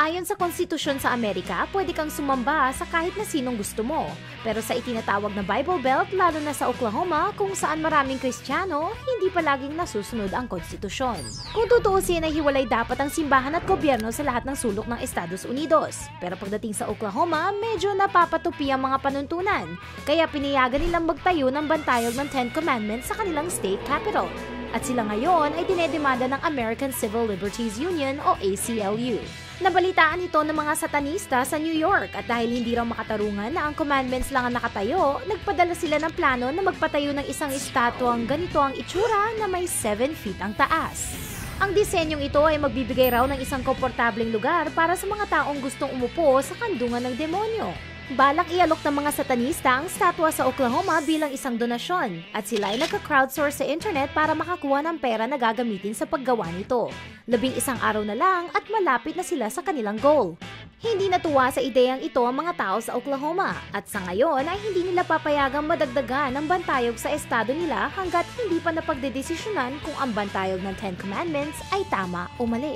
Ayon sa konstitusyon sa Amerika, pwede kang sumamba sa kahit na sinong gusto mo. Pero sa itinatawag na Bible Belt, lalo na sa Oklahoma, kung saan maraming Kristiyano, hindi palaging nasusunod ang konstitusyon. Kung tutuusin ay hiwalay dapat ang simbahan at gobyerno sa lahat ng sulok ng Estados Unidos. Pero pagdating sa Oklahoma, medyo napapatupi ang mga panuntunan. Kaya pinayagan nilang magtayo ng bantayog ng Ten Commandments sa kanilang state capital. At sila ngayon ay dinedemanda ng American Civil Liberties Union o ACLU. Nabalitaan ito ng mga satanista sa New York at dahil hindi raw makatarungan na ang commandments lang ang nakatayo, nagpadala sila ng plano na magpatayo ng isang estatwang ganito ang itsura na may 7 feet ang taas. Ang disenyong ito ay magbibigay raw ng isang komportableng lugar para sa mga taong gustong umupo sa kandungan ng demonyo. Balak ialok ng mga satanista ang statwa sa Oklahoma bilang isang donasyon at sila ay nagka-crowdsource sa internet para makakuha ng pera na gagamitin sa paggawa nito. Labing isang araw na lang at malapit na sila sa kanilang goal. Hindi natuwa sa ideyang ito ang mga tao sa Oklahoma at sa ngayon ay hindi nila papayagang madagdagan ang bantayog sa estado nila hanggat hindi pa napagdedesisyonan kung ang bantayog ng Ten Commandments ay tama o mali.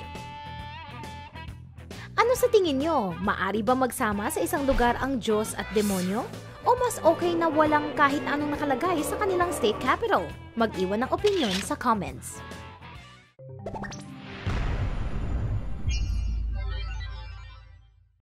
Ano sa tingin nyo? Maari ba magsama sa isang lugar ang Diyos at demonyo? O mas okay na walang kahit anong nakalagay sa kanilang state capital? Mag-iwan ng opinion sa comments.